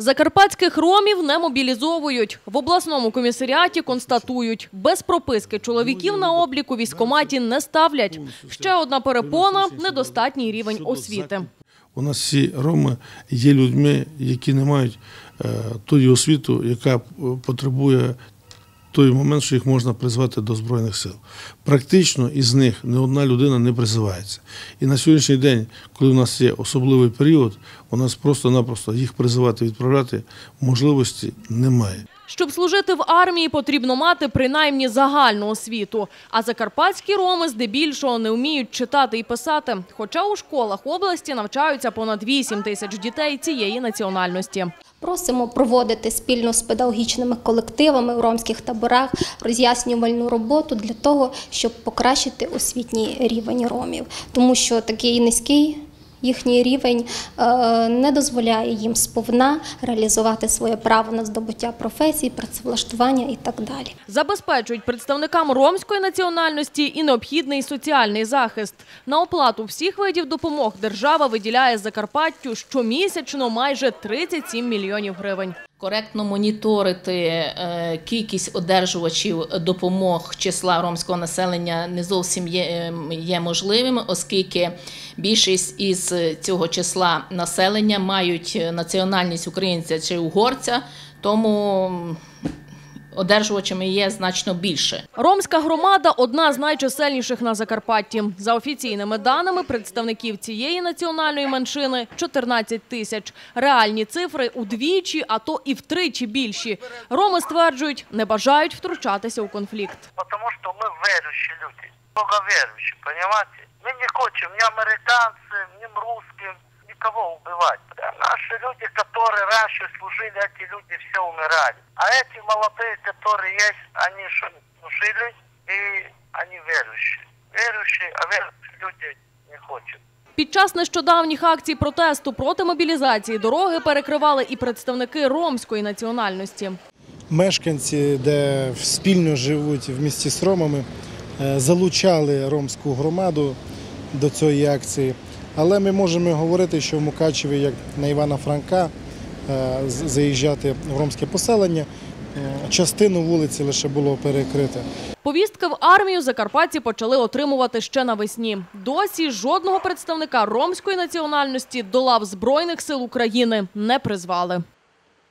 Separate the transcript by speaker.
Speaker 1: Закарпатських ромів не мобілізовують. В обласному комісаріаті констатують, без прописки чоловіків на обліку військкоматі не ставлять. Ще одна перепона – недостатній рівень освіти.
Speaker 2: У нас всі роми є людьми, які не мають е, тої освіту, яка потребує той момент, що їх можна призвати до Збройних сил. Практично із них не одна людина не призивається. І на сьогоднішній день, коли у нас є особливий період, у нас просто-напросто їх призивати, відправляти можливості немає.
Speaker 1: Щоб служити в армії, потрібно мати принаймні загальну освіту. А закарпатські роми здебільшого не вміють читати і писати. Хоча у школах області навчаються понад 8 тисяч дітей цієї національності.
Speaker 3: Просимо проводити спільно з педагогічними колективами в ромських таборах роз'яснювальну роботу для того, щоб покращити освітній рівень ромів, тому що такий низький. Їхній рівень е, не дозволяє їм сповна реалізувати своє право на здобуття професії, працевлаштування і так далі.
Speaker 1: Забезпечують представникам ромської національності і необхідний соціальний захист. На оплату всіх видів допомог держава виділяє Закарпаттю щомісячно майже 37 мільйонів гривень.
Speaker 4: Коректно моніторити е, кількість одержувачів допомог числа ромського населення не зовсім є, е, є можливим, оскільки більшість із цього числа населення мають національність українця чи угорця, тому одержувачами є значно більше.
Speaker 1: Ромська громада – одна з найчисельніших на Закарпатті. За офіційними даними представників цієї національної меншини – 14 тисяч. Реальні цифри удвічі, а то і втричі більші. Роми стверджують, не бажають втручатися у конфлікт.
Speaker 5: потому что мы верующие люди, боговерующие, понимаете? Мы не хотим ни американцам, ни русским никого убивать. Наши люди, которые раньше служили, эти люди все умирали. А эти молодые, которые есть, они что, служили, и они верующие. Верующие, а верующие люди не хотят.
Speaker 1: Під час нещодавніх акцій протесту проти мобілізації дороги перекривали і представники ромської національності.
Speaker 6: мешканці, де спільно живуть в місті з ромами, е, залучали ромську громаду до цієї акції. Але ми можемо говорити, що в Мукачеві, як на Івана Франка, е, з- заїжджати в ромське поселення, е, частину вулиці лише було перекрите.
Speaker 1: Повістки в армію закарпатці почали отримувати ще навесні. Досі жодного представника ромської національності до лав Збройних сил України не призвали.